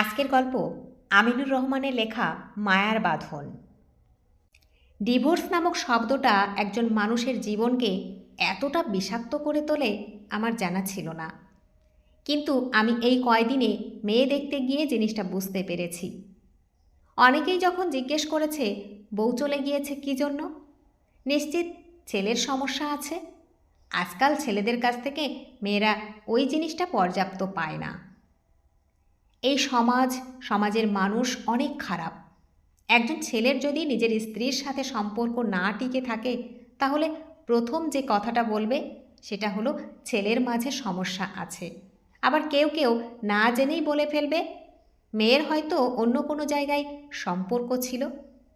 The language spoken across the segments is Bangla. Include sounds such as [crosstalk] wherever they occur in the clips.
আজকের গল্প আমিনুর রহমানের লেখা মায়ার বাঁধন। ডিভোর্স নামক শব্দটা একজন মানুষের জীবনকে এতটা বিষাক্ত করে তোলে আমার জানা ছিল না। কিন্তু আমি এই কয়দিনে মেয়ে দেখতে গিয়ে জিনিসটা বুঝতে পেরেছি। অনেকেই যখন জিজ্ঞেস করেছে, বউ চলে গিয়েছে কী জন্য? নিশ্চিত ছেলের সমস্যা আছে। আজকাল ছেলেদের কাছ থেকে মেয়েরা ওই জিনিসটা পর্যাপ্ত পায় না। এই সমাজ, সমাজের মানুষ অনেক খারাপ। একজন ছেলের যদি নিজের স্ত্রীর সাথে সম্পর্ক না টিকে থাকে, তাহলে প্রথম যে কথাটা বলবে, সেটা হলো ছেলের মাঝে সমস্যা আছে। আবার কেউ কেউ না জেনেই বলে ফেলবে, মেয়ের হয়তো অন্য কোনো জায়গায় সম্পর্ক ছিল,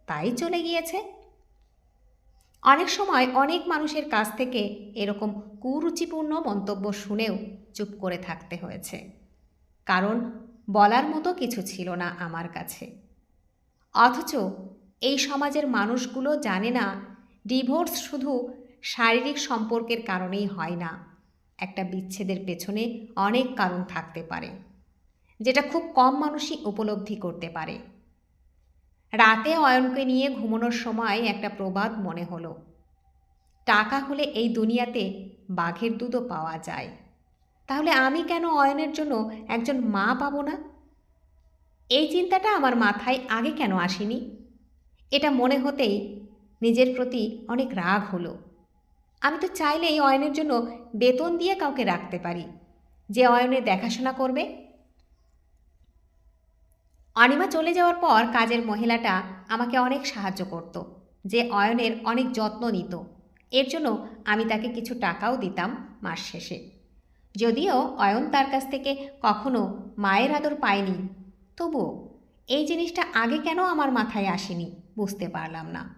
তাই চলে গিয়েছে। অনেক সময় অনেক মানুষের কাছ থেকে এরকম কুরুচিপূর্ণ মন্তব্য শুনেও চুপ করে থাকতে হয়েছে। কারণ বলার মতো কিছু ছিল না আমার কাছে। অথচ এই সমাজের মানুষগুলো জানে না, ডিভোর্স শুধু শারীরিক সম্পর্কের কারণেই হয় না, একটা বিচ্ছেদের পেছনে অনেক কারণ থাকতে পারে, যেটা খুব কম মানুষই উপলব্ধি করতে পারে। রাতে অয়নকে নিয়ে ঘুমানোর সময় একটা প্রবাদ মনে হলো। টাকা হলে এই দুনিয়াতে বাঘের দুধও পাওয়া যায়। তাহলে আমি কেন অয়নের জন্য একজন মা পাবো না? এই চিন্তাটা আমার মাথায় আগে কেন আসেনি? এটা মনে হতেই নিজের প্রতি অনেক রাগ হলো। আমি তো চাইলেই অয়নের জন্য বেতন দিয়ে কাউকে রাখতে পারি। যে অয়নের দেখাশোনা করবে। অনিমা চলে যাওয়ার পর কাজের মহিলাটা আমাকে অনেক সাহায্য করত, যে অয়নের অনেক যত্ন নিত। এর জন্য আমি তাকে কিছু টাকাও দিতাম মাস শেষে। যদিও অয়ন তার কাছ থেকে কখনো মায়ের আদর পায়নি, তবুও এই জিনিসটা আগে কেন আমার মাথায় আসেনি বুঝতে পারলাম না।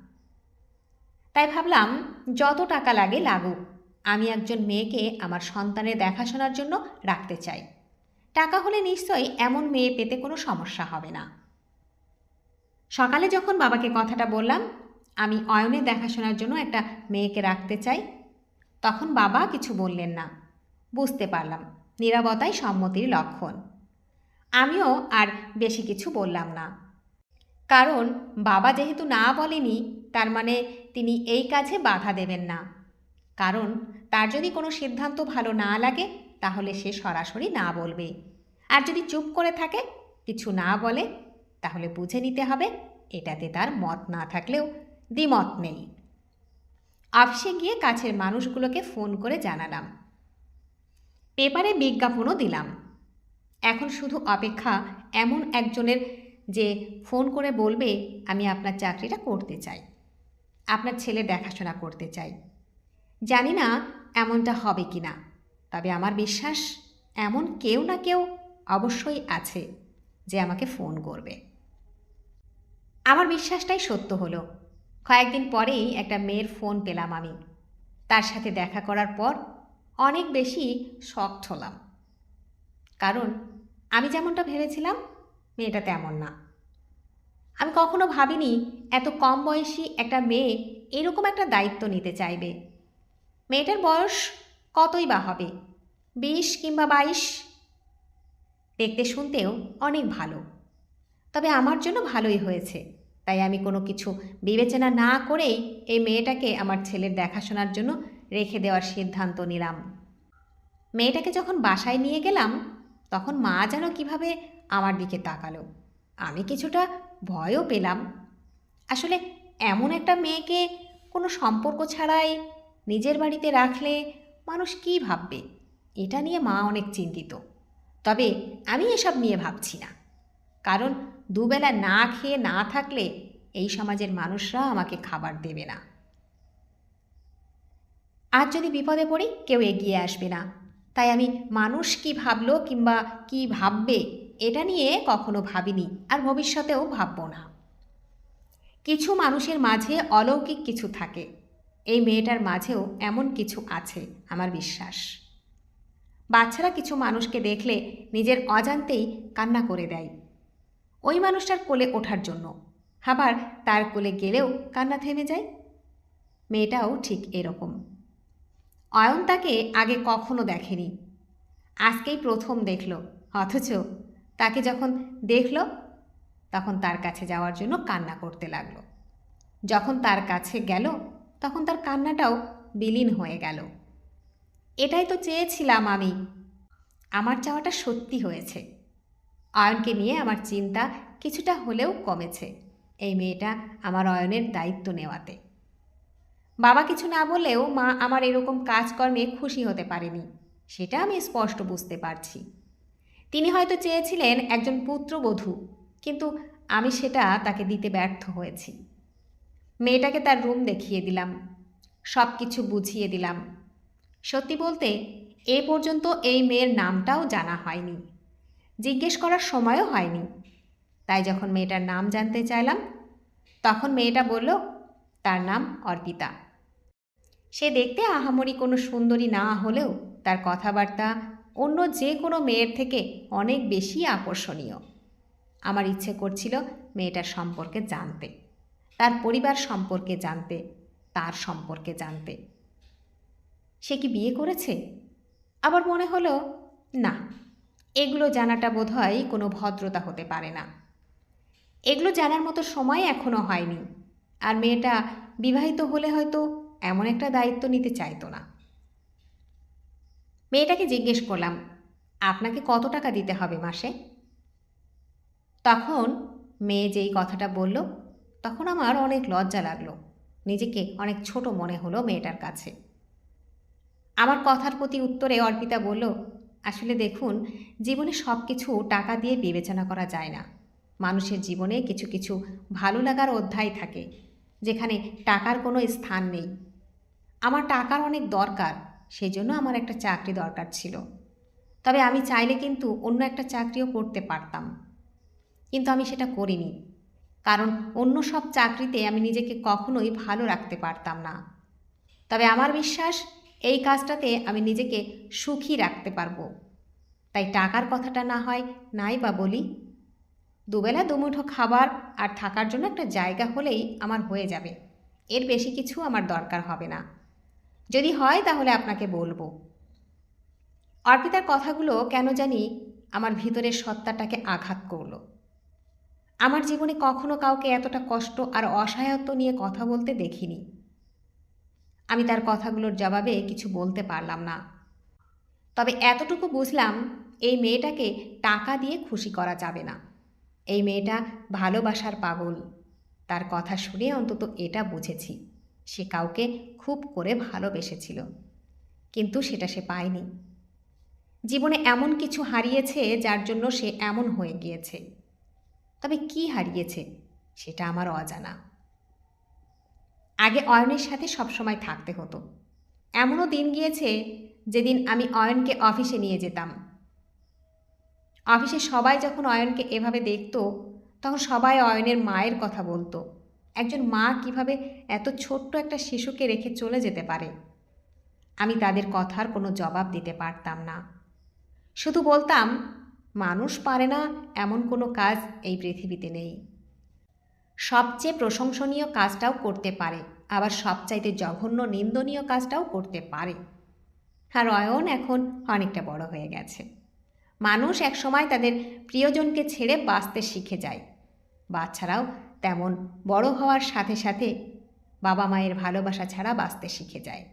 তাই ভাবলাম যত টাকা লাগে লাগুক, আমি একজন মেয়েকে আমার সন্তানের দেখাশোনার জন্য রাখতে চাই। টাকা হলে নিশ্চয়ই এমন মেয়ে পেতে কোনো সমস্যা হবে না। সকালে যখন বাবাকে কথাটা বললাম, আমি অয়নের দেখাশোনার জন্য একটা মেয়েকে রাখতে চাই, তখন বাবা কিছু বললেন না। বুঝতে পারলাম। নিরাপত্তাই সম্মতির লক্ষণ। আমিও আর বেশি কিছু বললাম না। কারণ বাবা যেহেতু না বলেনি, তার মানে তিনি এই কাজে বাধা দেবেন না। কারণ তার যদি কোনো সিদ্ধান্ত ভালো না লাগে, তাহলে সে সরাসরি না বলবে। আর যদি চুপ করে থাকে, কিছু না বলে, তাহলে বুঝে নিতে হবে, এটাতে তার মত না থাকলেও দ্বিমত নেই। অফিসে গিয়ে কাছের মানুষগুলোকে ফোন করে জানালাম। পেপারে বিজ্ঞাপনও দিলাম। এখন শুধু অপেক্ষা এমন একজনের যে ফোন করে বলবে, আমি আপনার চাকরিটা করতে চাই। আপনার ছেলে দেখাশোনা করতে চাই। জানি না এমনটা হবে কি না, তবে আমার বিশ্বাস এমন কেউ না কেউ অবশ্যই আছে যে আমাকে ফোন করবে। আমার বিশ্বাসটাই সত্য হলো। কয়েকদিন পরেই একটা মেয়ের ফোন পেলাম আমি। তার সাথে দেখা করার পর অনেক বেশি শক্ট হলাম। কারণ আমি যেমনটা ভেবেছিলাম, মেয়েটা তেমন না। আমি কখনো ভাবিনি এত কম বয়সী একটা মেয়ে এরকম একটা দায়িত্ব নিতে চাইবে। মেয়েটার বয়স কতই বা হবে? বিশ কিংবা বাইশ? দেখতে শুনতেও অনেক ভালো। তবে আমার জন্য ভালোই হয়েছে। তাই আমি কোনো কিছু বিবেচনা না করেই এই মেয়েটাকে আমার ছেলের দেখাশোনার জন্য রেখে দেওয়ার সিদ্ধান্ত নিলাম। মেয়েটাকে যখন বাসায় নিয়ে গেলাম, তখন মা যেন কীভাবে আমার দিকে তাকালো, আমি কিছুটা ভয়ও পেলাম। আসলে এমন একটা মেয়েকে কোনো সম্পর্ক ছাড়াই নিজের বাড়িতে রাখলে মানুষ কী ভাববে? এটা নিয়ে মা অনেক চিন্তিত। তবে আমি এসব নিয়ে ভাবছি না। কারণ দুবেলা না খেয়ে না থাকলে এই সমাজের মানুষরা আমাকে খাবার দেবে না। আজ যদি বিপদে পড়ি, কেউ এগিয়ে আসবে না। তাই আমি মানুষ কি ভাবলো কিংবা কি ভাববে, এটা নিয়ে কখনো ভাবিনি আর ভবিষ্যতেও ভাববো না। কিছু মানুষের মাঝে অলৌকিক কিছু থাকে। এই মেয়েটার মাঝেও এমন কিছু আছে, আমার বিশ্বাস। বাচ্চারা কিছু মানুষকে দেখলে নিজের অজান্তেই কান্না করে দেয়। ওই মানুষটার কোলে ওঠার জন্য। আবার তার কোলে গেলেও কান্না থেমে যায়। মেয়েটাও ঠিক এরকম। অয়ন তাকে আগে কখনো দেখেনি। আজকেই প্রথম দেখল, অথচ তাকে যখন দেখল, তখন তার কাছে যাওয়ার জন্য কান্না করতে লাগল। যখন তার কাছে গেল, তখন তার কান্নাটাও বিলীন হয়ে গেল। এটাই তো চেয়েছিলাম আমি। আমার চাওয়াটা সত্যি হয়েছে। অয়নকে নিয়ে আমার চিন্তা কিছুটা হলেও কমেছে। এই মেয়েটা আমার অয়নের দায়িত্ব নেওয়াতে। বাবা কিছু না বললেও মা আমার এরকম কাজকর্মে খুশি হতে পারেনি। সেটা আমি স্পষ্ট বুঝতে পারছি। তিনি হয়তো চেয়েছিলেন একজন পুত্রবধূ, কিন্তু আমি সেটা তাকে দিতে ব্যর্থ হয়েছি। মেয়েটাকে তার রুম দেখিয়ে দিলাম সব কিছু বুঝিয়ে দিলাম। সত্যি বলতে, এ পর্যন্ত এই মেয়ের নামটাও জানা হয়নি। জিজ্ঞেস করার সময়ও হয়নি। তাই যখন মেয়েটার নাম জানতে চাইলাম, তখন মেয়েটা বলল, তার নাম অর্পিতা। সে দেখতে আহামরি কোনো সুন্দরী না হলেও তার কথাবার্তা অন্য যে কোনো মেয়ের থেকে অনেক বেশি আকর্ষণীয়। আমার ইচ্ছে করছিল মেয়েটার সম্পর্কে জানতে, তার পরিবার সম্পর্কে জানতে, তার সম্পর্কে জানতে। সে কি বিয়ে করেছে? আবার মনে হলো, না, এগুলো জানাটা বোধহয় কোনো ভদ্রতা হতে পারে না। এগুলো জানার মতো সময় এখনও হয়নি, আর মেয়েটা বিবাহিত হলে হয়তো এমন একটা দায়িত্ব নিতে চাইতো না। মেয়েটাকে জিজ্ঞেস করলাম, আপনাকে কত টাকা দিতে হবে মাসে? তখন মেয়ে যেই কথাটা বলল, তখন আমার অনেক লজ্জা লাগল। নিজেকে অনেক ছোট মনে হলো মেয়েটার কাছে। আমার কথার প্রতি উত্তরে অর্পিতা বলল, আসলে দেখুন, জীবনে সব কিছু টাকা দিয়ে বিবেচনা করা যায় না। মানুষের জীবনে কিছু কিছু ভালো লাগার অধ্যায় থাকে, যেখানে টাকার কোনো স্থান নেই। আমার টাকার অনেক দরকার সেই জন্য আমার একটা চাকরি দরকার ছিল। তবে আমি চাইলে কিন্তু অন্য একটা চাকরিও করতে পারতাম। কিন্তু আমি সেটা করিনি। কারণ অন্য সব চাকরিতে আমি নিজেকে কখনোই ভালো রাখতে পারতাম না। তবে আমার বিশ্বাস, এই কাজটাতে আমি নিজেকে সুখী রাখতে পারব। তাই টাকার কথাটা না হয়, নাই বা বলি। দুবেলা দুমুঠো খাবার আর থাকার জন্য একটা জায়গা হলেই আমার হয়ে যাবে। এর বেশি কিছু আমার দরকার হবে না। যদি হয় তাহলে আপনাকে বলব। অর্পিতার কথাগুলো কেন জানি আমার ভিতরের সত্তাটাকে আঘাত করল। আমার জীবনে কখনো কাউকে এতটা কষ্ট আর অসহায়ত্ব নিয়ে কথা বলতে দেখিনি। আমি তার কথাগুলোর জবাবে কিছু বলতে পারলাম না। তবে এতটুকু বুঝলাম এই মেয়েটাকে টাকা দিয়ে খুশি করা যাবে না। এই মেয়েটা ভালোবাসার পাগল। তার কথা শুনে অন্তত এটা বুঝেছি। সে কাউকে খুব করে ভালোবেসেছিল। কিন্তু সেটা সে পায়নি। জীবনে এমন কিছু হারিয়েছে যার জন্য সে এমন হয়ে গিয়েছে। তবে কি হারিয়েছে সেটা আমার অজানা। আগে অয়নের সাথে সবসময় থাকতে হতো। এমনও দিন গিয়েছে যেদিন আমি অয়নকে অফিসে নিয়ে যেতাম। অফিসে সবাই যখন অয়নকে এভাবে দেখত, তখন সবাই অয়নের মায়ের কথা বলতো। একজন মা কীভাবে এত ছোট্ট একটা শিশুকে রেখে চলে যেতে পারে? আমি তাদের কথার কোনো জবাব দিতে পারতাম না। শুধু বলতাম, মানুষ পারে না এমন কোনো কাজ এই পৃথিবীতে নেই। সবচেয়ে প্রশংসনীয় কাজটাও করতে পারে, আবার সবচাইতে জঘন্য নিন্দনীয় কাজটাও করতে পারে। আর অয়ন এখন অনেকটা বড় হয়ে গেছে। মানুষ একসময় তাদের প্রিয়জনকে ছেড়ে বাঁচতে শিখে যায়। বাচ্চারাও তেমন বড় হওয়ার সাথে সাথে বাবা মায়ের ভালোবাসা ছাড়া বাঁচতে শিখে যায়।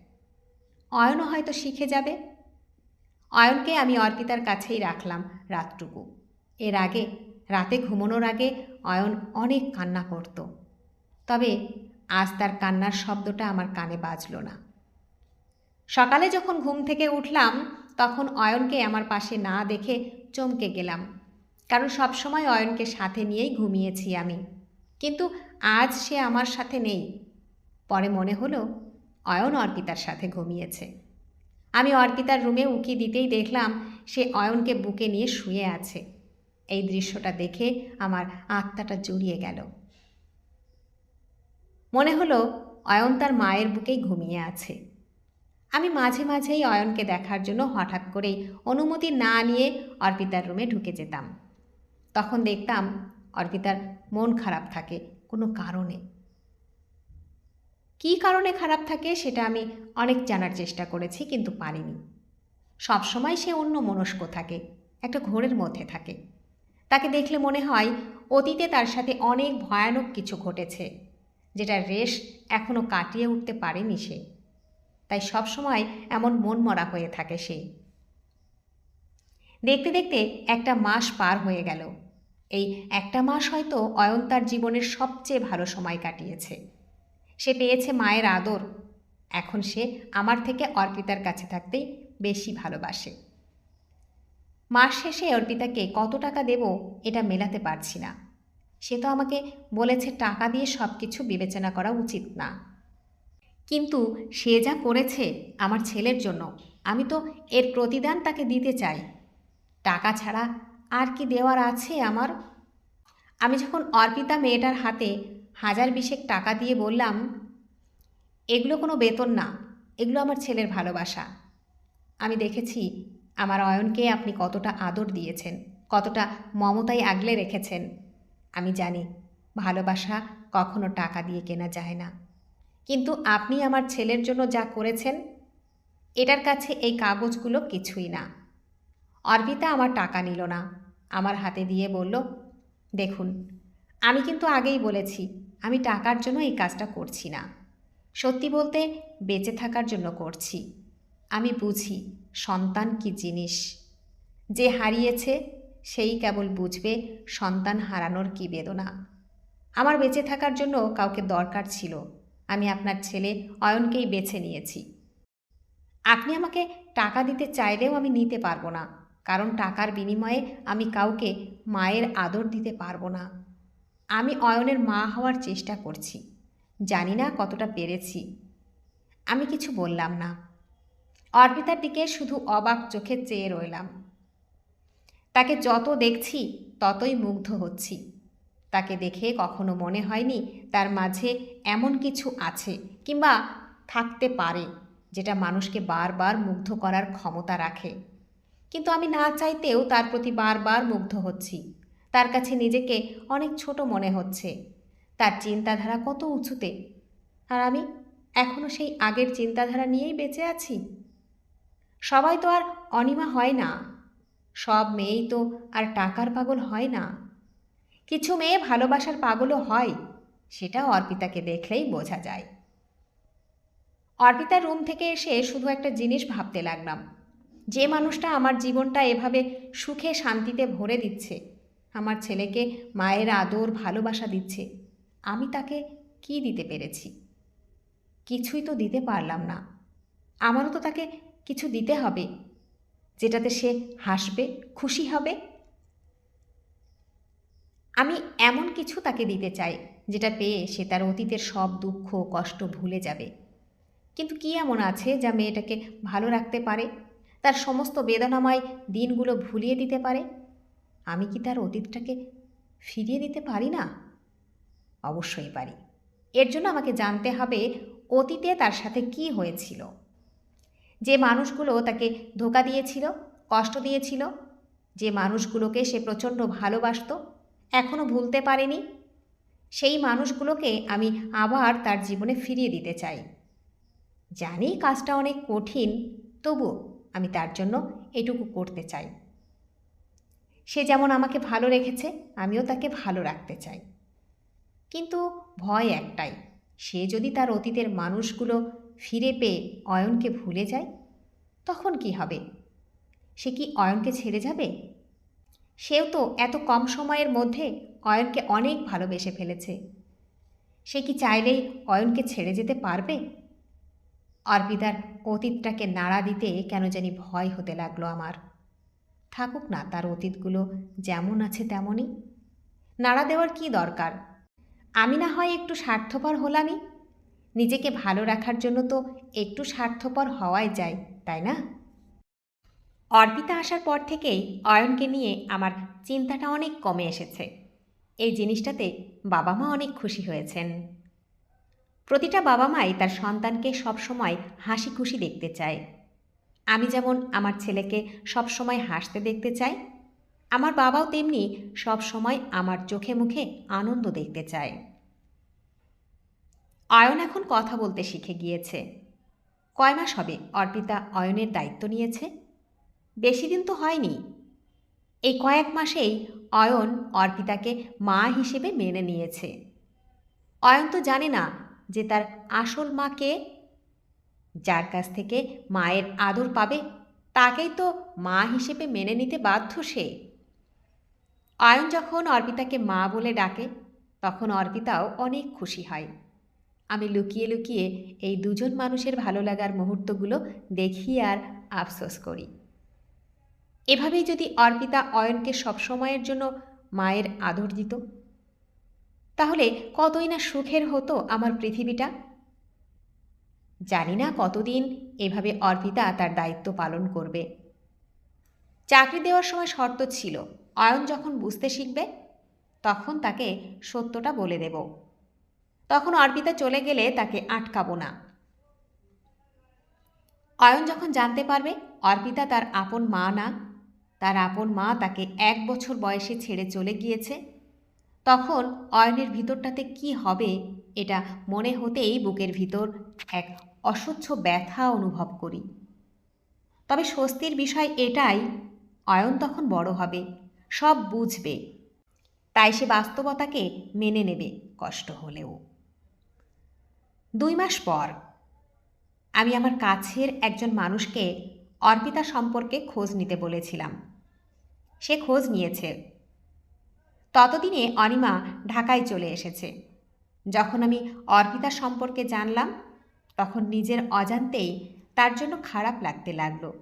অয়নও হয়তো শিখে যাবে। অয়নকে আমি অর্পিতার কাছেই রাখলাম রাতটুকু। এর আগে, রাতে ঘুমানোর আগে অয়ন অনেক কান্না করত। তবে আজ তার কান্নার শব্দটা আমার কানে বাজল না। সকালে যখন ঘুম থেকে উঠলাম, তখন অয়নকে আমার পাশে না দেখে চমকে গেলাম। কারণ সবসময় অয়নকে সাথে নিয়েই ঘুমিয়েছি আমি। কিন্তু আজ সে আমার সাথে নেই। পরে মনে হলো, অয়ন অর্পিতার সাথে ঘুমিয়েছে। আমি অর্পিতার রুমে উঁকি দিতেই দেখলাম সে অয়নকে বুকে নিয়ে শুয়ে আছে। এই দৃশ্যটা দেখে আমার আত্মাটা জুড়িয়ে গেল। মনে হলো, অয়ন তার মায়ের বুকেই ঘুমিয়ে আছে। আমি মাঝে মাঝেই অয়নকে দেখার জন্য হঠাৎ করেই অনুমতি না নিয়ে অর্পিতার রুমে ঢুকে যেতাম। তখন দেখতাম অর্পিতার মন খারাপ থাকে কোনো কারণে। কী কারণে খারাপ থাকে সেটা আমি অনেক জানার চেষ্টা করেছি কিন্তু পারিনি। সবসময় সে অন্য মনস্ক থাকে, একটা ঘোরের মধ্যে থাকে। তাকে দেখলে মনে হয় অতীতে তার সাথে অনেক ভয়ানক কিছু ঘটেছে, যেটার রেশ এখনও কাটিয়ে উঠতে পারেনি সে। তাই সবসময় এমন মনমরা হয়ে থাকে সে। দেখতে দেখতে একটা মাস পার হয়ে গেল। এই একটা মাস হয়তো অয়ন তার জীবনের সবচেয়ে ভালো সময় কাটিয়েছে। সে পেয়েছে মায়ের আদর। এখন সে আমার থেকে অর্পিতার কাছে থাকতেই বেশি ভালোবাসে। মাস শেষে অর্পিতাকে কত টাকা দেব এটা মেলাতে পারছি না। সে তো আমাকে বলেছে টাকা দিয়ে সব কিছু বিবেচনা করা উচিত না। কিন্তু সে যা করেছে আমার ছেলের জন্য, আমি তো এর প্রতিদান তাকে দিতে চাই। টাকা ছাড়া আর কি দেওয়ার আছে আমার? আমি যখন অর্পিতা মেয়েটার হাতে হাজার বিশেক টাকা দিয়ে বললাম, এগুলো কোনো বেতন না, এগুলো আমার ছেলের ভালোবাসা। আমি দেখেছি আমার অয়নকে আপনি কতটা আদর দিয়েছেন, কতটা মমতায় আগলে রেখেছেন। আমি জানি ভালোবাসা কখনো টাকা দিয়ে কেনা যায় না। কিন্তু আপনি আমার ছেলের জন্য যা করেছেন, এটার কাছে এই কাগজগুলো কিছুই না। অর্পিতা আমার টাকা নিল না। আমার হাতে দিয়ে বলল, দেখুন, আমি কিন্তু আগেই বলেছি, আমি টাকার জন্য এই কাজটা করছি না। সত্যি বলতে, বেঁচে থাকার জন্য করছি। আমি বুঝি, সন্তান কি জিনিস। যে হারিয়েছে, সেই কেবল বুঝবে সন্তান হারানোর কি বেদনা। আমার বেঁচে থাকার জন্য কাউকে দরকার ছিল। আমি আপনার ছেলে অয়নকেই বেছে নিয়েছি। আপনি আমাকে টাকা দিতে চাইলেও আমি নিতে পারব না। কারণ টাকার বিনিময়ে আমি কাউকে মায়ের আদর দিতে পারব না। আমি অয়নের মা হওয়ার চেষ্টা করছি। জানি না কতটা পেরেছি। আমি কিছু বললাম না। অর্পিতার দিকে শুধু অবাক চোখে চেয়ে রইলাম। তাকে যত দেখছি, ততই মুগ্ধ হচ্ছি। তাকে দেখে কখনো মনে হয়নি তার মাঝে এমন কিছু আছে কিংবা থাকতে পারে, যেটা মানুষকে বারবার মুগ্ধ করার ক্ষমতা রাখে। কিন্তু আমি না চাইতেও তার প্রতি বারবার মুগ্ধ হচ্ছি। তার কাছে নিজেকে অনেক ছোট মনে হচ্ছে। তার চিন্তাধারা কত উঁচুতে। আর আমি এখনও সেই আগের চিন্তাধারা নিয়েই বেঁচে আছি। সবাই তো আর অনিমা হয় না। সব মেয়েই তো আর টাকার পাগল হয় না। কিছু মেয়ে ভালোবাসার পাগলও হয় সেটা অর্পিতাকে দেখলেই বোঝা যায়। অর্পিতার রুম থেকে এসে শুধু একটা জিনিস ভাবতে লাগলাম। যে মানুষটা আমার জীবনটা এভাবে সুখে শান্তিতে ভরে দিচ্ছে, আমার ছেলেকে মায়ের আদর, ভালোবাসা দিচ্ছে, আমি তাকে কি দিতে পেরেছি? কিছুই তো দিতে পারলাম না। আমারও তো তাকে কিছু দিতে হবে, যেটাতে সে হাসবে, খুশি হবে। আমি এমন কিছু তাকে দিতে চাই, যেটা পেয়ে সে তার অতীতের সব দুঃখ, কষ্ট ভুলে যাবে। কিন্তু কি এমন আছে যা মেয়েটাকে ভালো রাখতে পারে? তার সমস্ত বেদনাময় দিনগুলো ভুলিয়ে দিতে পারে? আমি কি তার অতীতটাকে ফিরিয়ে দিতে পারি না? অবশ্যই পারি। এর জন্য আমাকে জানতে হবে অতীতে তার সাথে কি হয়েছিল। যে মানুষগুলো তাকে ধোকা দিয়েছিল, কষ্ট দিয়েছিল, যে মানুষগুলোকে সে প্রচণ্ড ভালোবাসত এখনও ভুলতে পারেনি, সেই মানুষগুলোকে আমি আবার তার জীবনে ফিরিয়ে দিতে চাই। জানি কাজটা অনেক কঠিন, তবুও আমি তার জন্য এটুকু করতে চাই। সে যেমন আমাকে ভালো রেখেছে, আমিও তাকে ভালো রাখতে চাই। কিন্তু ভয় একটাই, সে যদি তার অতীতের মানুষগুলো ফিরে পেয়ে অয়নকে ভুলে যায়, তখন কি হবে? সে কি অয়নকে ছেড়ে যাবে? সেও তো এত কম সময়ের মধ্যে অয়নকে অনেক ভালোবেসে ফেলেছে। সে কি চাইলেই অয়নকে ছেড়ে যেতে পারবে? অর্পিতার অতীতটাকে নাড়া দিতে কেন জানি ভয় হতে লাগল আমার। থাকুক না তার অতীতগুলো যেমন আছে তেমনই। নাড়া দেওয়ার কি দরকার? আমি না হয় একটু স্বার্থপর হলামই? নিজেকে ভালো রাখার জন্য তো একটু স্বার্থপর হওয়াই যায়, তাই না? অর্পিতা আসার পর থেকেই অয়নকে নিয়ে আমার চিন্তাটা অনেক কমে এসেছে। এই জিনিসটাতে বাবা মা অনেক খুশি হয়েছেন। প্রতিটা বাবা মাই তার সন্তানকে সবসময় হাসি খুশি দেখতে চায়। আমি যেমন আমার ছেলেকে সবসময় হাসতে দেখতে চাই, আমার বাবাও তেমনি সব সময় আমার চোখে মুখে আনন্দ দেখতে চায়। অয়ন এখন কথা বলতে শিখে গিয়েছে। কয় মাস হবে অর্পিতা অয়নের দায়িত্ব নিয়েছে? বেশি দিন তো হয়নি। এই কয়েক মাসেই অয়ন অর্পিতাকে মা হিসেবে মেনে নিয়েছে। অয়ন তো জানে না যে তার আসল মাকে যার কাছ থেকে মায়ের আদর পাবে, তাকেই তো মা হিসেবে মেনে নিতে বাধ্য সে। অয়ন যখন অর্পিতাকে মা বলে ডাকে, তখন অর্পিতাও অনেক খুশি হয়। আমি লুকিয়ে লুকিয়ে এই দুজন মানুষের ভালো লাগার মুহূর্তগুলো দেখি আর আফসোস করি। এভাবেই যদি অর্পিতা অয়নকে সবসময়ের জন্য মায়ের আদর দিত তাহলে কতই না সুখের হতো আমার পৃথিবীটা? জানি না কতদিন এভাবে অর্পিতা তার দায়িত্ব পালন করবে। চাকরি দেওয়ার সময় শর্ত ছিল, অয়ন যখন বুঝতে শিখবে, তখন তাকে সত্যটা বলে দেব। তখন অর্পিতা চলে গেলে তাকে আটকাবো না। অয়ন যখন জানতে পারবে অর্পিতা তার আপন মা না, তার আপন মা তাকে এক বছর বয়সে ছেড়ে চলে গিয়েছে তখন অয়নের ভিতরটাতে কি হবে এটা মনে হতেই বুকের ভিতর এক অসহ্য ব্যথা অনুভব করি। তবে স্বস্তির বিষয় এটাই, অয়ন তখন বড় হবে, সব বুঝবে। তাই সে বাস্তবতাকে মেনে নেবে কষ্ট হলেও। দুই মাস পর আমি আমার কাছের একজন মানুষকে অর্পিতা সম্পর্কে খোঁজ নিতে বলেছিলাম। সে খোঁজ নিয়েছে। ততদিনে অনিমা ঢাকায় চলে এসেছে। যখন আমি অর্পিতা সম্পর্কে জানলাম, তখন নিজের অজান্তেই তার জন্য খারাপ লাগতে লাগল।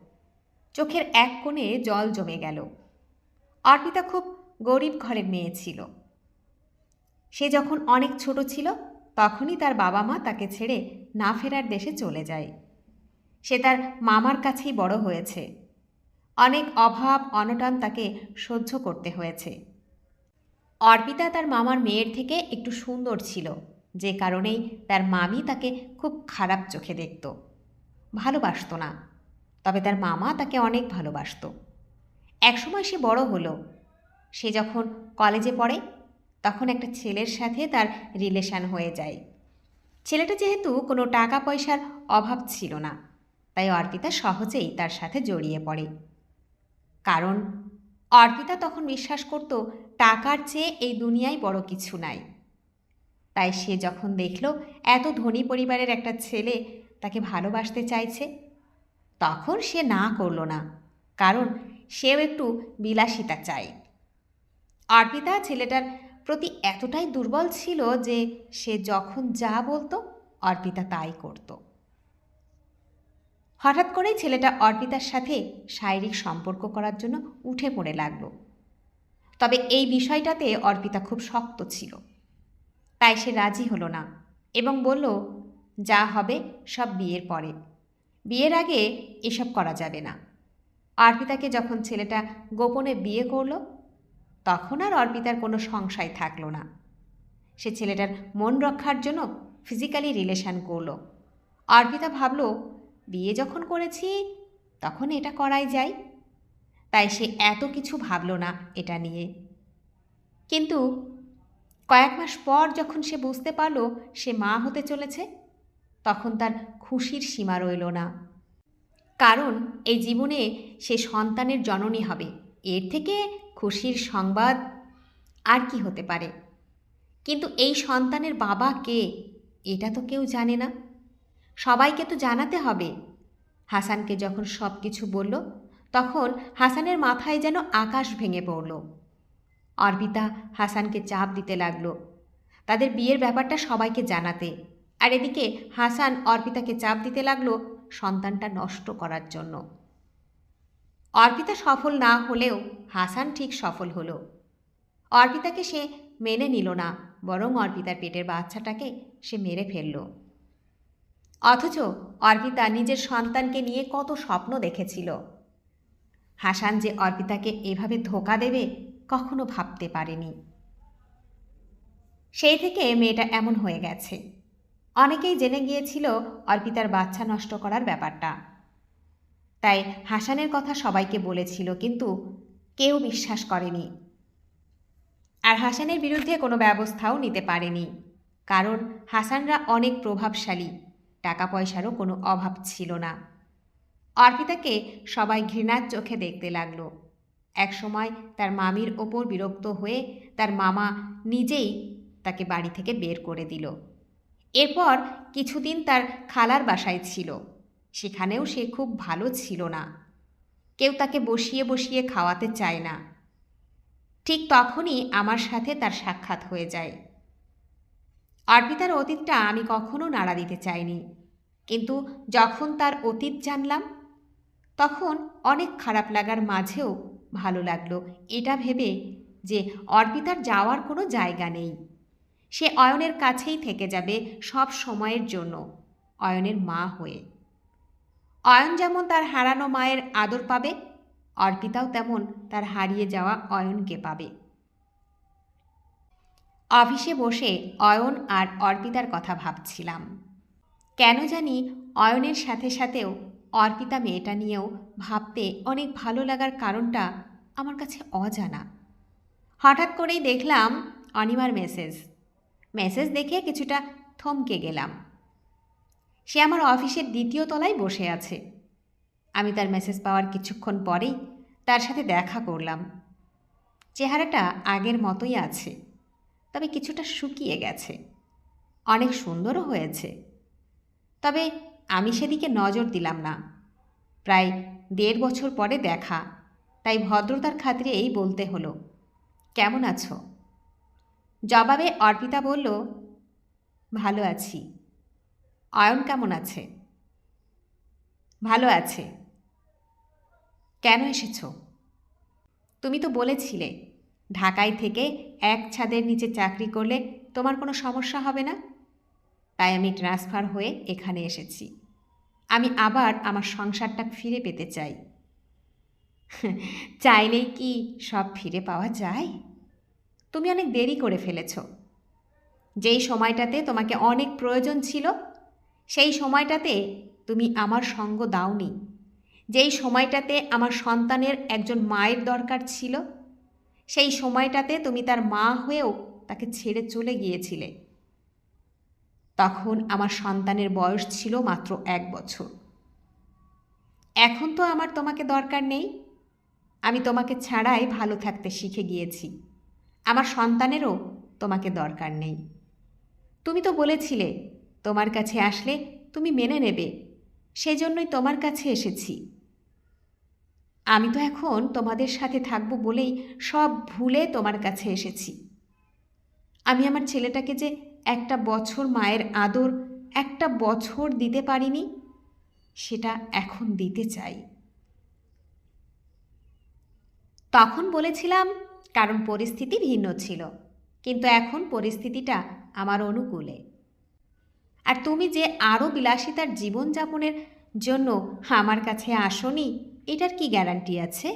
চোখের এক কোণে জল জমে গেল। অর্পিতা খুব গরিব ঘরের মেয়ে ছিল। সে যখন অনেক ছোট ছিল, তখনই তার বাবা মা তাকে ছেড়ে না ফেরার দেশে চলে যায়। সে তার মামার কাছেই বড় হয়েছে। অনেক অভাব, অনটন তাকে সহ্য করতে হয়েছে। অর্পিতা তার মামার মেয়ের থেকে একটু সুন্দর ছিল। যে কারণেই তার মামি তাকে খুব খারাপ চোখে দেখত। ভালোবাসত না। তবে তার মামা তাকে অনেক ভালোবাসত। একসময় সে বড় হলো। সে যখন কলেজে পড়ে, তখন একটা ছেলের সাথে তার রিলেশন হয়ে যায়। ছেলেটা যেহেতু কোনো টাকা পয়সার অভাব ছিল না, তাই অর্পিতা সহজেই তার সাথে জড়িয়ে পড়ে। কারণ অর্পিতা তখন বিশ্বাস করত টাকার চেয়ে এই দুনিয়ায় বড় কিছু নাই। তাই সে যখন দেখল এত ধনী পরিবারের একটা ছেলে তাকে ভালোবাসতে চাইছে, তখন সে না করল না, কারণ সেও একটু বিলাসিতা চায় অর্পিতা ছেলেটার প্রতি এতটাই দুর্বল ছিল যে সে যখন যা বলতো অর্পিতা তাই করত। হঠাৎ করেই ছেলেটা অর্পিতার সাথে শারীরিক সম্পর্ক করার জন্য উঠে পড়ে লাগল। তবে এই বিষয়টাতে অর্পিতা খুব শক্ত ছিল। তাই সে রাজি হলো না এবং বলল, যা হবে সব বিয়ের পরে। বিয়ের আগে এসব করা যাবে না। অর্পিতাকে যখন ছেলেটা গোপনে বিয়ে করল, তখন আর অর্পিতার কোনো সংশয় থাকল না। সে ছেলেটার মন রক্ষার জন্য ফিজিক্যালি রিলেশান করল। অর্পিতা ভাবল, বিয়ে যখন করেছি, তখন এটা করাই যায়। তাই সে এত কিছু ভাবলো না এটা নিয়ে। কিন্তু কয়েক মাস পর যখন সে বুঝতে পারল সে মা হতে চলেছে, তখন তার খুশির সীমা রইল না। কারণ এই জীবনে সে সন্তানের জননী হবে। এর থেকে খুশির সংবাদ আর কি হতে পারে? কিন্তু এই সন্তানের বাবা কে? এটা তো কেউ জানে না। সবাইকে তো জানাতে হবে। হাসানকে যখন সব কিছু বলল তখন হাসানের মাথায় যেন আকাশ ভেঙে পড়ল। অর্পিতা হাসানকে চাপ দিতে লাগল। তাদের বিয়ের ব্যাপারটা সবাইকে জানাতে। আর এদিকে হাসান অর্পিতাকে চাপ দিতে লাগল সন্তানটা নষ্ট করার জন্য। অর্পিতা সফল না হলেও হাসান ঠিক সফল হলো। অর্পিতাকে সে মেনে নিল না, বরং অর্পিতার পেটের বাচ্চাটাকে সে মেরে ফেলল। অথচ অর্পিতা নিজের সন্তানকে নিয়ে কত স্বপ্ন দেখেছিল। হাসান যে অর্পিতাকে এভাবে ধোকা দেবে, কখনো ভাবতে পারেনি। সেই থেকে মেয়েটা এমন হয়ে গেছে। অনেকেই জেনে গিয়েছিল অর্পিতার বাচ্চা নষ্ট করার ব্যাপারটা। তাই হাসানের কথা সবাইকে বলেছিল, কিন্তু কেউ বিশ্বাস করেনি। আর হাসানের বিরুদ্ধে কোনো ব্যবস্থাও নিতে পারেনি। কারণ হাসানরা অনেক প্রভাবশালী টাকা পয়সারও কোনো অভাব ছিল না। অর্পিতাকে সবাই ঘৃণার চোখে দেখতে লাগল। একসময় তার মামির ওপর বিরক্ত হয়ে তার মামা নিজেই তাকে বাড়ি থেকে বের করে দিল। এরপর কিছুদিন তার খালার বাসায় ছিল। সেখানেও সে খুব ভালো ছিল না। কেউ তাকে বসিয়ে বসিয়ে খাওয়াতে চায় না। ঠিক তখনই আমার সাথে তার সাক্ষাৎ হয়ে যায়। অর্পিতার অতীতটা আমি কখনো নাড়া দিতে চাইনি। কিন্তু যখন তার অতীত জানলাম তখন অনেক খারাপ লাগার মাঝেও ভালো লাগল। এটা ভেবে যে অর্পিতার যাওয়ার কোনো জায়গা নেই। সে অয়নের কাছেই থেকে যাবে সব সময়ের জন্য, অয়নের মা হয়ে। অয়ন যেমন তার হারানো মায়ের আদর পাবে, অর্পিতাও তেমন তার হারিয়ে যাওয়া অয়নকে পাবে। অফিসে বসে অয়ন আর অর্পিতার কথা ভাবছিলাম। কেন জানি অয়নের সাথে সাথেও অর্পিতা মেয়েটা নিয়েও ভাবতে অনেক ভালো লাগার কারণটা আমার কাছে অজানা। হঠাৎ করেই দেখলাম অনিমার মেসেজ। মেসেজ দেখে কিছুটা থমকে গেলাম। সে আমার অফিসের দ্বিতীয় তলায় বসে আছে। আমি তার মেসেজ পাওয়ার কিছুক্ষণ পরেই তার সাথে দেখা করলাম। চেহারাটা আগের মতোই আছে, তবে কিছুটা শুকিয়ে গেছে। অনেক সুন্দরও হয়েছে। তবে আমি সেদিকে নজর দিলাম না। প্রায় দেড় বছর পরে দেখা। তাই ভদ্রতার খাতিরে এই বলতে হলো, কেমন আছো? জবাবে অর্পিতা বলল, ভালো আছি। অয়ন কেমন আছে? ভালো আছে। কেন এসেছ? তুমি তো বলেছিলে, ঢাকায় থেকে এক ছাদের নিচে চাকরি করলে তোমার কোনো সমস্যা হবে না? তাই আমি ট্রান্সফার হয়ে এখানে এসেছি। আমি আবার আমার সংসারটা ফিরে পেতে চাই। [laughs] চাইলেই কি সব ফিরে পাওয়া যায়? তুমি অনেক দেরি করে ফেলেছ। যেই সময়টাতে তোমাকে অনেক প্রয়োজন ছিল, সেই সময়টাতে তুমি আমার সঙ্গ দাওনি। যেই সময়টাতে আমার সন্তানের একজন মায়ের দরকার ছিল, সেই সময়টাতে তুমি তার মা হয়েও তাকে ছেড়ে চলে গিয়েছিলে। তখন আমার সন্তানের বয়স ছিল মাত্র এক বছর। এখন তো আমার তোমাকে দরকার নেই। আমি তোমাকে ছাড়াই ভালো থাকতে শিখে গিয়েছি। আমার সন্তানেরও তোমাকে দরকার নেই। তুমি তো বলেছিলে, তোমার কাছে আসলে তুমি মেনে নেবে। সেজন্যই তোমার কাছে এসেছি। আমি তো এখন তোমাদের সাথে থাকব বলেই সব ভুলে তোমার কাছে এসেছি। আমি আমার ছেলেটাকে যে একটা বছর মায়ের আদর, একটা বছর দিতে পারিনি, সেটা এখন দিতে চাই। তখন বলেছিলাম, কারণ পরিস্থিতি ভিন্ন ছিল, কিন্তু এখন পরিস্থিতিটা আমার অনুকূলে। আর তুমি যে আরও বিলাসিতার জীবনযাপনের জন্য আমার কাছে আসনি, এটার কি গ্যারান্টি আছে?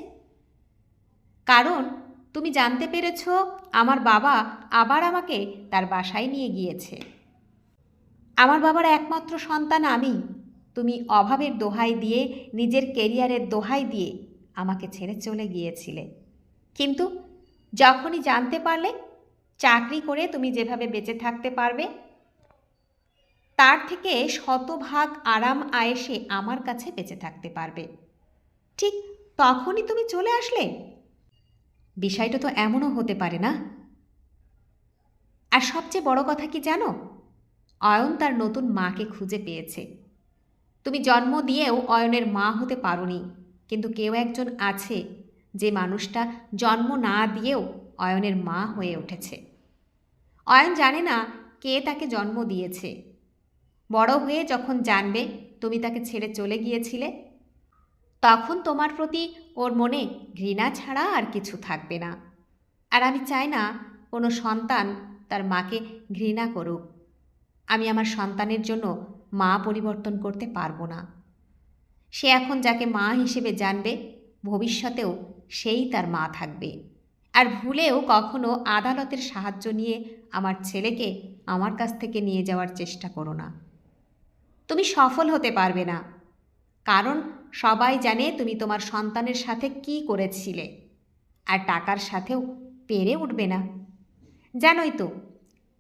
কারণ তুমি জানতে পেরেছ, আমার বাবা আবার আমাকে তার বাসায় নিয়ে গিয়েছে। আমার বাবার একমাত্র সন্তান আমি। তুমি অভাবের দোহাই দিয়ে, নিজের কেরিয়ারের দোহাই দিয়ে আমাকে ছেড়ে চলে গিয়েছিলে। কিন্তু যখনই জানতে পারলে, চাকরি করে তুমি যেভাবে বেঁচে থাকতে পারবে, তার থেকে শতভাগ আরাম আয়েসে আমার কাছে বেঁচে থাকতে পারবে। ঠিক তখনই তুমি চলে আসলে? বিষয়টা তো এমনও হতে পারে না। আর সবচেয়ে বড় কথা কি জানো? অয়ন তার নতুন মাকে খুঁজে পেয়েছে। তুমি জন্ম দিয়েও অয়নের মা হতে পারোনি, কিন্তু কেউ একজন আছে যে মানুষটা জন্ম না দিয়েও অয়নের মা হয়ে উঠেছে। অয়ন জানে না কে তাকে জন্ম দিয়েছে। বড় হয়ে যখন জানবে, তুমি তাকে ছেড়ে চলে গিয়েছিলে তখন তোমার প্রতি ওর মনে ঘৃণা ছাড়া আর কিছু থাকবে না। আর আমি চাই না কোনো সন্তান তার মাকে ঘৃণা করুক। আমি আমার সন্তানের জন্য মা পরিবর্তন করতে পারব না। সে এখন যাকে মা হিসেবে জানবে, ভবিষ্যতেও সেই তার মা থাকবে। আর ভুলেও কখনো আদালতের সাহায্য নিয়ে আমার ছেলেকে আমার কাছ থেকে নিয়ে যাওয়ার চেষ্টা করো না। তুমি সফল হতে পারবে না। কারণ সবাই জানে তুমি তোমার সন্তানের সাথে কি করেছিলে। আর টাকার সাথেও পেরে উঠবে না। জানোই তো,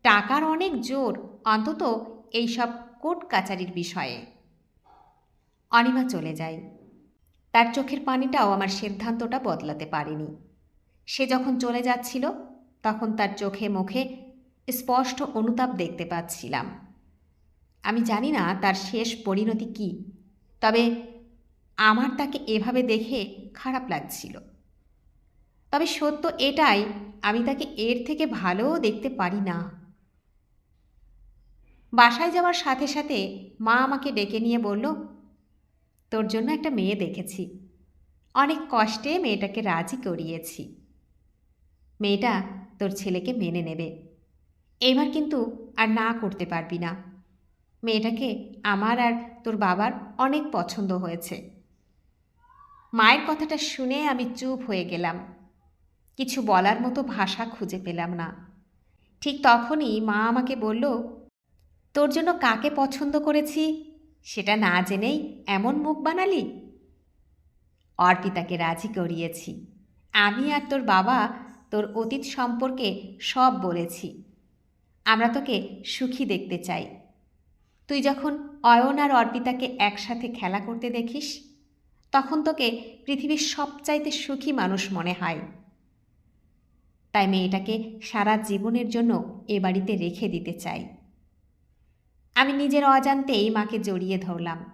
টাকার অনেক জোর অন্তত এইসব কোর্ট কাচারির বিষয়ে। অনিমা চলে যায়। তার চোখের পানিটাও আমার সিদ্ধান্তটা বদলাতে পারেনি। সে যখন চলে যাচ্ছিল, তখন তার চোখে মুখে স্পষ্ট অনুতাপ দেখতে পাচ্ছিলাম। আমি জানি না তার শেষ পরিণতি কী। তবে আমার তাকে এভাবে দেখে খারাপ লাগছিল। তবে সত্য এটাই, আমি তাকে এর থেকে ভালোও দেখতে পারি না। বাসায় যাওয়ার সাথে সাথে মা আমাকে ডেকে নিয়ে বলল, তোর জন্য একটা মেয়ে দেখেছি। অনেক কষ্টে মেয়েটাকে রাজি করিয়েছি। মেয়েটা তোর ছেলেকে মেনে নেবে। এবার কিন্তু আর না করতে পারবি না। মেয়েটাকে আমার আর তোর বাবার অনেক পছন্দ হয়েছে। মায়ের কথাটা শুনে আমি চুপ হয়ে গেলাম। কিছু বলার মতো ভাষা খুঁজে পেলাম না। ঠিক তখনই মা আমাকে বলল, তোর জন্য কাকে পছন্দ করেছি সেটা না জেনেই এমন মুখ বানালি? অর্পিতাকে রাজি করিয়েছি। আমি আর তোর বাবা তোর অতীত সম্পর্কে সব বলেছি। আমরা তোকে সুখী দেখতে চাই। তুই যখন অয়ন আর অর্পিতাকে একসাথে খেলা করতে দেখিস, তখন তোকে পৃথিবীর সবচাইতে সুখী মানুষ মনে হয়। তাই মেয়েটাকে সারা জীবনের জন্য এ বাড়িতে রেখে দিতে চাই। আমি নিজের অজান্তেই মাকে জড়িয়ে ধরলাম।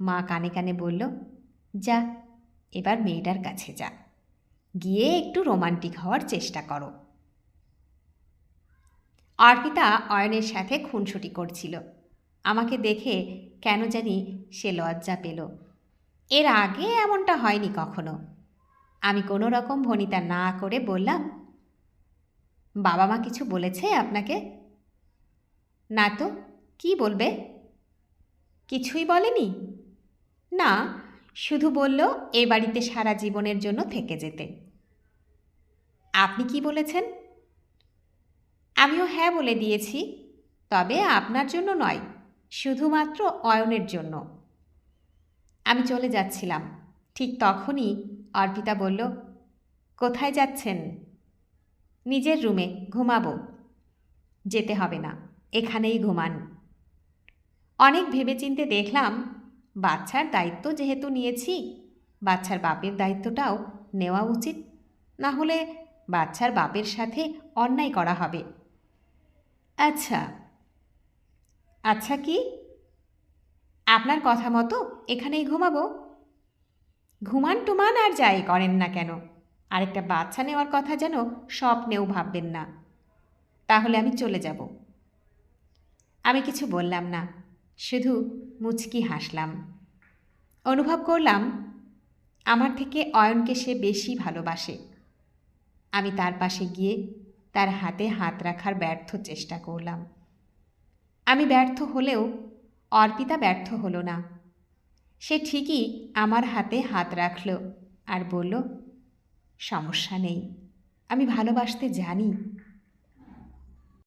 মা কানে কানে বলল, যা, এবার মেয়েটার কাছে যা। গিয়ে একটু রোমান্টিক হওয়ার চেষ্টা করো। অর্পিতা অয়নের সাথে খুনসুটি করছিল। আমাকে দেখে কেন জানি সে লজ্জা পেল। এর আগে এমনটা হয়নি কখনো। আমি কোনো রকম ভনিতা না করে বললাম, বাবা মা কিছু বলেছে আপনাকে? না তো, কি বলবে? কিছুই বলেনি? না, শুধু বলল এ বাড়িতে সারা জীবনের জন্য থেকে যেতে। আপনি কি বলেছেন? আমিও হ্যাঁ বলে দিয়েছি, তবে আপনার জন্য নয়। শুধুমাত্র অয়নের জন্য। আমি চলে যাচ্ছিলাম। ঠিক তখনই অর্পিতা বলল, কোথায় যাচ্ছেন? নিজের রুমে, ঘুমাবো। যেতে হবে না, এখানেই ঘুমান। অনেক ভেবেচিন্তে দেখলাম, বাচ্চার দায়িত্ব যেহেতু নিয়েছি, বাচ্চার বাপের দায়িত্বটাও নেওয়া উচিত। না হলে বাচ্চার বাপের সাথে অন্যায় করা হবে। আচ্ছা আচ্ছা কি? আপনার কথা মতো এখানেই ঘুমাবো। ঘুমান টুমান আর যাই করেন না কেন। আরেকটা বাচ্চা নেওয়ার কথা যেন স্বপ্নেও ভাববেন না। তাহলে আমি চলে যাব। আমি কিছু বললাম না, শুধু মুচকি হাসলাম। অনুভব করলাম, আমার থেকে অয়নকে সে বেশি ভালোবাসে। আমি তার পাশে গিয়ে তার হাতে হাত রাখার ব্যর্থ চেষ্টা করলাম। আমি ব্যর্থ হলেও অর্পিতা ব্যর্থ হলো না। সে ঠিকই আমার হাতে হাত রাখল আর বলল, সমস্যা নেই। আমি ভালোবাসতে জানি